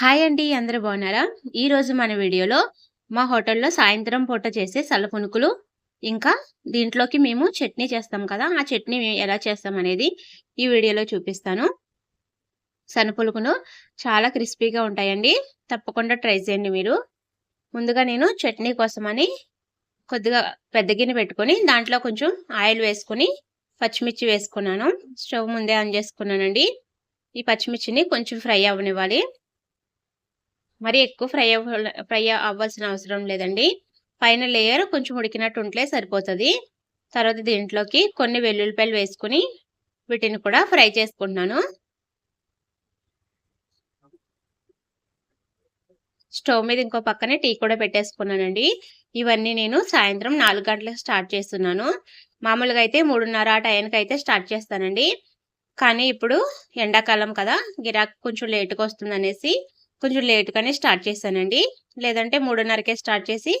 Hi అండి అందరూ బాగున్నారా? ఈరోజు మన వీడియోలో మా హోటల్లో సాయంత్రం పూట చేసే సలపునుకులు ఇంకా దీంట్లోకి మేము చట్నీ చేస్తాం కదా ఆ చట్నీ ఎలా చేస్తాం అనేది ఈ వీడియోలో చూపిస్తాను. సనపులుకును చాలా క్రిస్పీగా ఉంటాయండి తప్పకుండా ట్రై చేయండి మీరు. ముందుగా నేను చట్నీ కోసమని కొద్దిగా పెద్ద గిన్నె పెట్టుకొని దాంట్లో కొంచెం ఆయిల్ వేసుకొని పచ్చిమిర్చి వేసుకున్నాను. స్టవ్ ముందే ఆన్ చేసుకున్నానండి. ఈ పచ్చిమిర్చిని కొంచెం ఫ్రై అవ్వనివ్వాలి. మరి ఎక్కువ ఫ్రై ఫ్రై అవ్వాల్సిన అవసరం లేదండి. పైన లేయర్ కొంచెం ఉడికినట్టు ఉంటే సరిపోతుంది. తర్వాత దీంట్లోకి కొన్ని వెల్లుల్లిపాయలు వేసుకుని వీటిని కూడా ఫ్రై చేసుకుంటున్నాను. స్టవ్ మీద ఇంకో పక్కనే టీ కూడా పెట్టేసుకున్నానండి. ఇవన్నీ నేను సాయంత్రం నాలుగు గంటలకు స్టార్ట్ చేస్తున్నాను. మామూలుగా అయితే మూడున్నర ఆ టైంకి అయితే స్టార్ట్ చేస్తానండి. కానీ ఇప్పుడు ఎండాకాలం కదా గిరాక్ కొంచెం లేట్గా వస్తుంది అనేసి కొంచెం లేట్గానే స్టార్ట్ చేశానండి. లేదంటే మూడున్నరకే స్టార్ట్ చేసి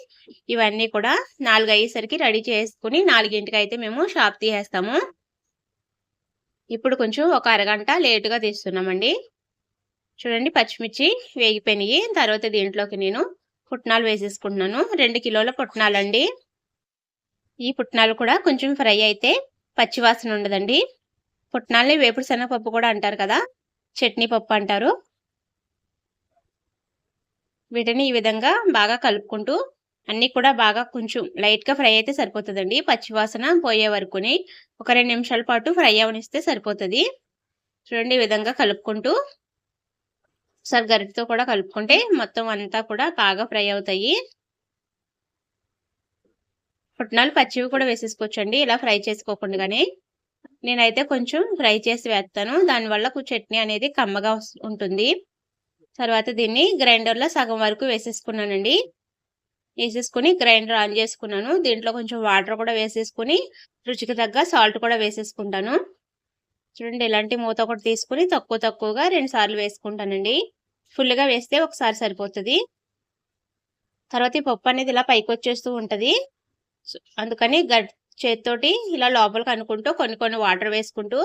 ఇవన్నీ కూడా నాలుగు అయ్యేసరికి రెడీ చేసుకుని నాలుగింటికి అయితే మేము షాప్ తీసేస్తాము. ఇప్పుడు కొంచెం ఒక అరగంట లేటుగా తీస్తున్నామండి. చూడండి పచ్చిమిర్చి వేగిపోయినాయి. తర్వాత దీంట్లోకి నేను పుట్నాలు వేసేసుకుంటున్నాను. రెండు కిలోల పుట్నాలండి. ఈ పుట్నాలు కూడా కొంచెం ఫ్రై అయితే పచ్చివాసన ఉండదండి. పుట్నాల్ని వేపుడు శనగపప్పు కూడా అంటారు కదా చట్నీ పప్పు అంటారు. వీటిని ఈ విధంగా బాగా కలుపుకుంటూ అన్నీ కూడా బాగా కొంచెం లైట్గా ఫ్రై అయితే సరిపోతుందండి. పచ్చివాసన పోయే వరకుని ఒక రెండు నిమిషాల పాటు ఫ్రై అవనిస్తే సరిపోతుంది. చూడండి ఈ విధంగా కలుపుకుంటూ ఒకసారి గరిటితో కూడా కలుపుకుంటే మొత్తం అంతా కూడా బాగా ఫ్రై అవుతాయి. పుట్నాలు పచ్చివి కూడా వేసేసుకోవచ్చండి. ఇలా ఫ్రై చేసుకోకుండానే నేనైతే కొంచెం ఫ్రై చేసి వేస్తాను. దానివల్ల చట్నీ అనేది కమ్మగా ఉంటుంది. తర్వాత దీన్ని గ్రైండర్లో సగం వరకు వేసేసుకున్నానండి. వేసేసుకుని గ్రైండర్ ఆన్ చేసుకున్నాను. దీంట్లో కొంచెం వాటర్ కూడా వేసేసుకుని రుచికి తగ్గ సాల్ట్ కూడా వేసేసుకుంటాను. చూడండి ఇలాంటి మూత ఒకటి తీసుకుని తక్కువ తక్కువగా రెండు సార్లు వేసుకుంటానండి. ఫుల్గా వేస్తే ఒకసారి సరిపోతుంది. తర్వాత ఈ పప్పు అనేది ఇలా పైకి వచ్చేస్తూ ఉంటుంది. అందుకని గడ్ చేతితోటి ఇలా లోపలికి అనుకుంటూ కొన్ని కొన్ని వాటర్ వేసుకుంటూ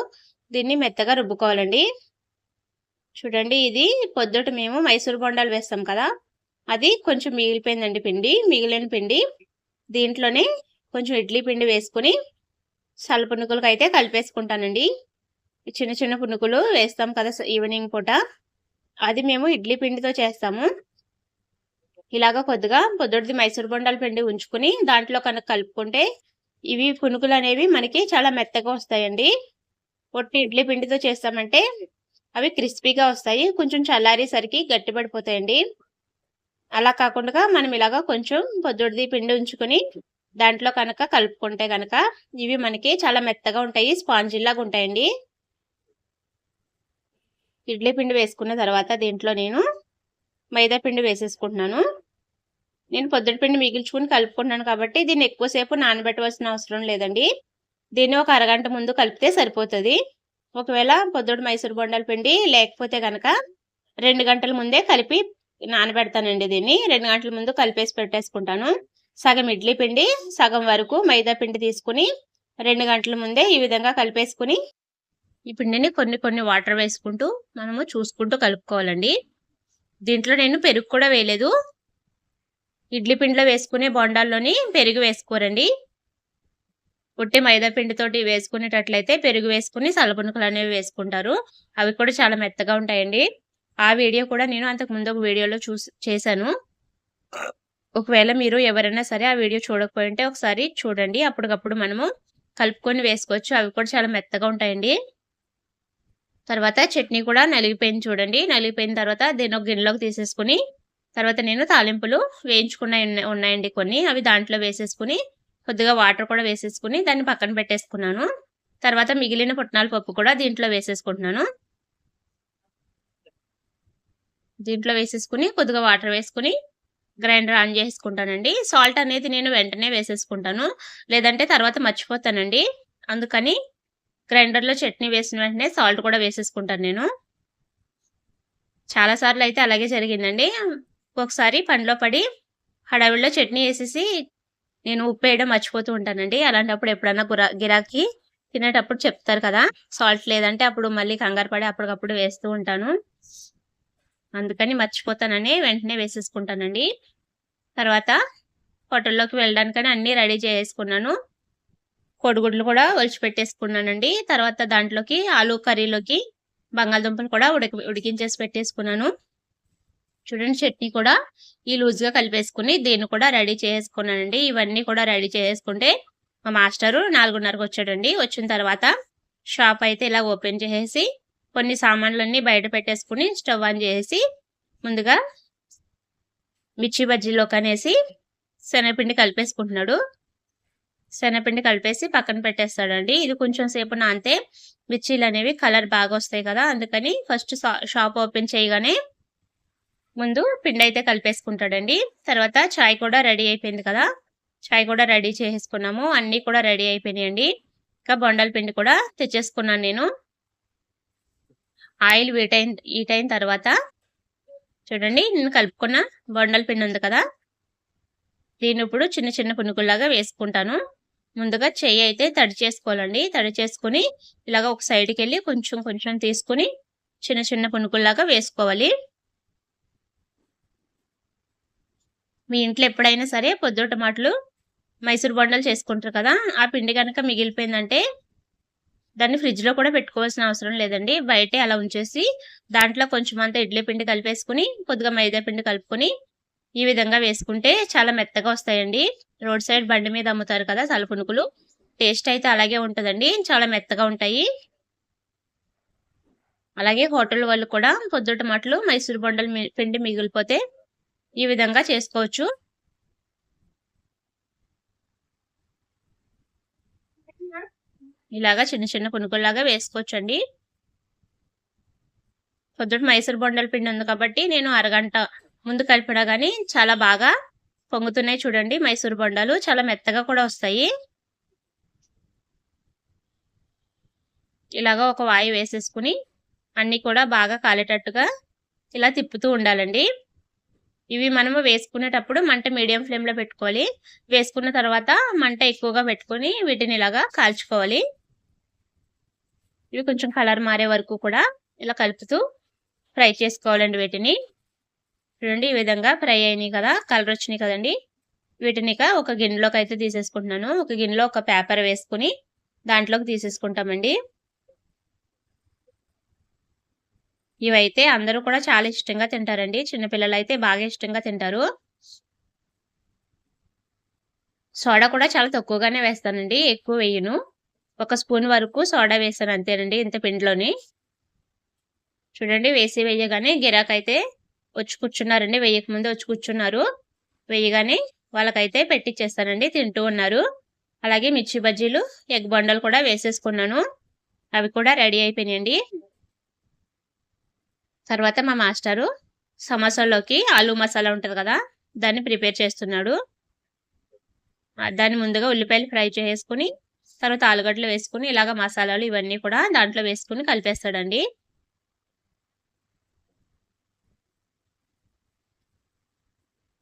దీన్ని మెత్తగా రుబ్బుకోవాలండి. చూడండి ఇది పొద్దుట మేము మైసూర్ బొండాలు వేస్తాం కదా అది కొంచెం మిగిలిపోయిందండి పిండి మిగిలిన పిండి దీంట్లోనే కొంచెం ఇడ్లీ పిండి వేసుకుని సల పునుకులకు అయితే కలిపేసుకుంటానండి. చిన్న చిన్న పునుకులు వేస్తాం కదా ఈవినింగ్ పూట. అది మేము ఇడ్లీ పిండితో చేస్తాము. ఇలాగ కొద్దిగా పొద్దుటిది మైసూర్ బొండాల పిండి ఉంచుకుని దాంట్లో కనుక కలుపుకుంటే ఇవి పునుకులు అనేవి మనకి చాలా మెత్తగా వస్తాయండి. పొట్టి ఇడ్లీ పిండితో చేస్తామంటే అవి క్రిస్పీగా వస్తాయి. కొంచెం చల్లారేసరికి గట్టిపడిపోతాయండి అలా కాకుండా మనం ఇలాగా కొంచెం పొద్దుడిది పిండి ఉంచుకొని దాంట్లో కనుక కలుపుకుంటే కనుక ఇవి మనకి చాలా మెత్తగా ఉంటాయి. స్పాంజిల్లాగా ఉంటాయండి. ఇడ్లీ పిండి వేసుకున్న తర్వాత దీంట్లో నేను మైదా పిండి వేసేసుకుంటున్నాను. నేను పొద్దుటి పిండి మిగిల్చుకుని కలుపుకుంటున్నాను కాబట్టి దీన్ని ఎక్కువసేపు నానబెట్టవలసిన అవసరం లేదండి. దీన్ని ఒక అరగంట ముందు కలిపితే సరిపోతుంది. ఒకవేళ పొద్దుడు మైసూర్ బొండాల పిండి లేకపోతే కనుక రెండు గంటల ముందే కలిపి నానబెడతానండి దీన్ని. రెండు గంటల ముందు కలిపేసి పెట్టేసుకుంటాను. సగం ఇడ్లీ పిండి సగం వరకు మైదా పిండి తీసుకుని రెండు గంటల ముందే ఈ విధంగా కలిపేసుకుని ఈ పిండిని కొన్ని కొన్ని వాటర్ వేసుకుంటూ మనము చూసుకుంటూ కలుపుకోవాలండి. దీంట్లో నేను పెరుగు కూడా వేయలేదు. ఇడ్లీ పిండిలో వేసుకునే బొండాల్లోని పెరుగు వేసుకోరండి. ఉట్టి మైదా పిండితోటి వేసుకునేటట్లయితే పెరుగు వేసుకుని సలపునుకలు అనేవి వేసుకుంటారు. అవి కూడా చాలా మెత్తగా ఉంటాయండి. ఆ వీడియో కూడా నేను అంతకు ముందు ఒక వీడియోలో చూసి చేశాను. ఒకవేళ మీరు ఎవరైనా సరే ఆ వీడియో చూడకపోయింటే ఒకసారి చూడండి. అప్పటికప్పుడు మనము కలుపుకొని వేసుకోవచ్చు. అవి కూడా చాలా మెత్తగా ఉంటాయండి. తర్వాత చట్నీ కూడా నలిగిపోయింది చూడండి. నలిగిపోయిన తర్వాత దీని ఒక గిన్నెలోకి తీసేసుకుని తర్వాత నేను తాలింపులు వేయించుకున్న ఉన్నాయండి కొన్ని అవి దాంట్లో వేసేసుకుని కొద్దిగా వాటర్ కూడా వేసేసుకుని దాన్ని పక్కన పెట్టేసుకున్నాను. తర్వాత మిగిలిన పుట్నాల పప్పు కూడా దీంట్లో వేసేసుకుంటున్నాను. దీంట్లో వేసేసుకుని కొద్దిగా వాటర్ వేసుకుని గ్రైండర్ ఆన్ చేసుకుంటానండి. సాల్ట్ అనేది నేను వెంటనే వేసేసుకుంటాను. లేదంటే తర్వాత మర్చిపోతానండి. అందుకని గ్రైండర్లో చట్నీ వేసిన వెంటనే సాల్ట్ కూడా వేసేసుకుంటాను నేను. చాలాసార్లు అయితే అలాగే జరిగిందండి. ఒకసారి పండ్లో పడి హడావిడిలో చట్నీ వేసేసి నేను ఉప్పు వేయడం మర్చిపోతూ ఉంటానండి. అలాంటప్పుడు ఎప్పుడన్నా గురా గిరాకీ తినేటప్పుడు చెప్తారు కదా సాల్ట్ లేదంటే అప్పుడు మళ్ళీ కంగారు పడి అప్పటికప్పుడు వేస్తూ ఉంటాను. అందుకని మర్చిపోతానని వెంటనే వేసేసుకుంటానండి. తర్వాత హోటల్లోకి వెళ్ళడానికని అన్నీ రెడీ చేసుకున్నాను కోడిగుడ్లు కూడా ఒలిచిపెట్టేసుకున్నానండి. తర్వాత దాంట్లోకి ఆలు కర్రీలోకి బంగాళదుంపలు కూడా ఉడికి ఉడికించేసి పెట్టేసుకున్నాను. చూడండి చట్నీ కూడా ఈ లూజ్గా కలిపేసుకుని దీన్ని కూడా రెడీ చేసుకున్నానండి. ఇవన్నీ కూడా రెడీ చేసుకుంటే మా మాస్టరు నాలుగున్నరకు వచ్చాడండి. వచ్చిన తర్వాత షాప్ అయితే ఇలా ఓపెన్ చేసేసి కొన్ని సామాన్లన్నీ బయట పెట్టేసుకుని స్టవ్ ఆన్ చేసి ముందుగా మిర్చి బజ్జీలోకి అనేసి శనగపిండి కలిపేసుకుంటున్నాడు. శనగపిండి కలిపేసి పక్కన పెట్టేస్తాడండి. ఇది కొంచెం సేపు నాంతే మిర్చీలు అనేవి కలర్ బాగా వస్తాయి కదా అందుకని ఫస్ట్ షాప్ ఓపెన్ చేయగానే ముందు పిండి అయితే కలిపేసుకుంటాడండి. తర్వాత చాయ్ కూడా రెడీ అయిపోయింది కదా. చాయ్ కూడా రెడీ చేసుకున్నాము అన్నీ కూడా రెడీ అయిపోయినాయండి. ఇంకా బొండల పిండి కూడా తెచ్చేసుకున్నాను నేను. ఆయిల్ వీటైన ఈటైన తర్వాత చూడండి నేను కలుపుకున్న బొండల పిండి ఉంది కదా. దీన్ని ఇప్పుడు చిన్న చిన్న పునుకుల్లాగా వేసుకుంటాను. ముందుగా చెయ్యి అయితే తడి చేసుకోవాలండి. తడి చేసుకుని ఇలాగ ఒక సైడ్కి వెళ్ళి కొంచెం కొంచెం తీసుకుని చిన్న చిన్న పునుకుల్లాగా వేసుకోవాలి. మీ ఇంట్లో ఎప్పుడైనా సరే పొద్దు టమాటలు మైసూర్ బొండలు చేసుకుంటారు కదా ఆ పిండి కనుక మిగిలిపోయిందంటే దాన్ని ఫ్రిడ్జ్లో కూడా పెట్టుకోవాల్సిన అవసరం లేదండి. బయటే అలా ఉంచేసి దాంట్లో కొంచెం అంతా ఇడ్లీ పిండి కలిపేసుకుని కొద్దిగా మైదా పిండి కలుపుకొని ఈ విధంగా వేసుకుంటే చాలా మెత్తగా వస్తాయండి. రోడ్ సైడ్ బండి మీద అమ్ముతారు కదా సలపునుకులు టేస్ట్ అయితే అలాగే ఉంటుందండి. చాలా మెత్తగా ఉంటాయి. అలాగే హోటల్ వాళ్ళు కూడా పొద్దుట మట్లు మైసూర్ బొండలు పిండి మిగిలిపోతే ఈ విధంగా చేసుకోవచ్చు. ఇలాగా చిన్న చిన్న పునుకుల్లాగా వేసుకోవచ్చండి. పొద్దుట మైసూర్ బొండల పిండి ఉంది కాబట్టి నేను అరగంట ముందు కలిపినా కానీ చాలా బాగా పొంగుతున్నాయి చూడండి మైసూర్ బొండాలు. చాలా మెత్తగా కూడా వస్తాయి. ఇలాగా ఒక వాయి వేసేసుకుని అన్నీ కూడా బాగా కాలేటట్టుగా ఇలా తిప్పుతూ ఉండాలండి. ఇవి మనము వేసుకునేటప్పుడు మంట మీడియం ఫ్లేమ్లో పెట్టుకోవాలి. వేసుకున్న తర్వాత మంట ఎక్కువగా పెట్టుకొని వీటిని ఇలాగా కాల్చుకోవాలి. ఇవి కొంచెం కలర్ మారే వరకు కూడా ఇలా కలుపుతూ ఫ్రై చేసుకోవాలండి వీటిని. చూడండి ఈ విధంగా ఫ్రై అయినాయి కదా కలర్ వచ్చినాయి కదండి. వీటిని ఒక గిన్నెలోకి అయితే తీసేసుకుంటున్నాను. ఒక గిన్నెలో ఒక పేపర్ వేసుకుని దాంట్లోకి తీసేసుకుంటామండి. ఇవైతే అందరూ కూడా చాలా ఇష్టంగా తింటారండి. చిన్నపిల్లలు అయితే బాగా ఇష్టంగా తింటారు. సోడా కూడా చాలా తక్కువగానే వేస్తానండి. ఎక్కువ వేయను. ఒక స్పూన్ వరకు సోడా వేసాను అంతేనండి ఇంత పిండిలోని. చూడండి వేసి వేయగానే గిరాకైతే వచ్చి కూర్చున్నారండి. వేయకముందే వచ్చి కూర్చున్నారు. వేయగానే వాళ్ళకైతే పెట్టిచ్చేస్తానండి. తింటూ ఉన్నారు. అలాగే మిర్చి బజ్జీలు ఎగ్ బండలు కూడా వేసేసుకున్నాను. అవి కూడా రెడీ అయిపోయినాయండి. తర్వాత మా మాస్టరు సమోసాలోకి ఆలు మసాలా ఉంటుంది కదా దాన్ని ప్రిపేర్ చేస్తున్నాడు. దాన్ని ముందుగా ఉల్లిపాయలు ఫ్రై చేసుకుని తర్వాత ఆలుగడ్డలు వేసుకుని ఇలాగ మసాలాలు ఇవన్నీ కూడా దాంట్లో వేసుకుని కలిపేస్తాడండి.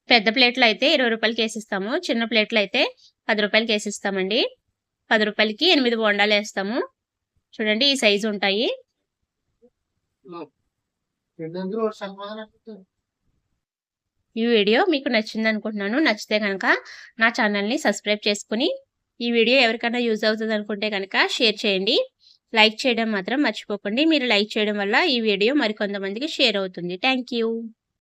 పెద్ద ప్లేట్లు అయితే ఇరవై రూపాయలకి వేసిస్తాము చిన్న ప్లేట్లు అయితే పది రూపాయలకి వేసిస్తామండి. పది రూపాయలకి ఎనిమిది బోండాలు వేస్తాము. చూడండి ఈ సైజు ఉంటాయి. ఈ వీడియో మీకు నచ్చింది అనుకుంటున్నాను. నచ్చితే కనుక నా ఛానల్ని సబ్స్క్రైబ్ చేసుకుని ఈ వీడియో ఎవరికైనా యూజ్ అవుతుంది అనుకుంటే కనుక షేర్ చేయండి. లైక్ చేయడం మాత్రం మర్చిపోకండి. మీరు లైక్ చేయడం వల్ల ఈ వీడియో మరికొంతమందికి షేర్ అవుతుంది. థ్యాంక్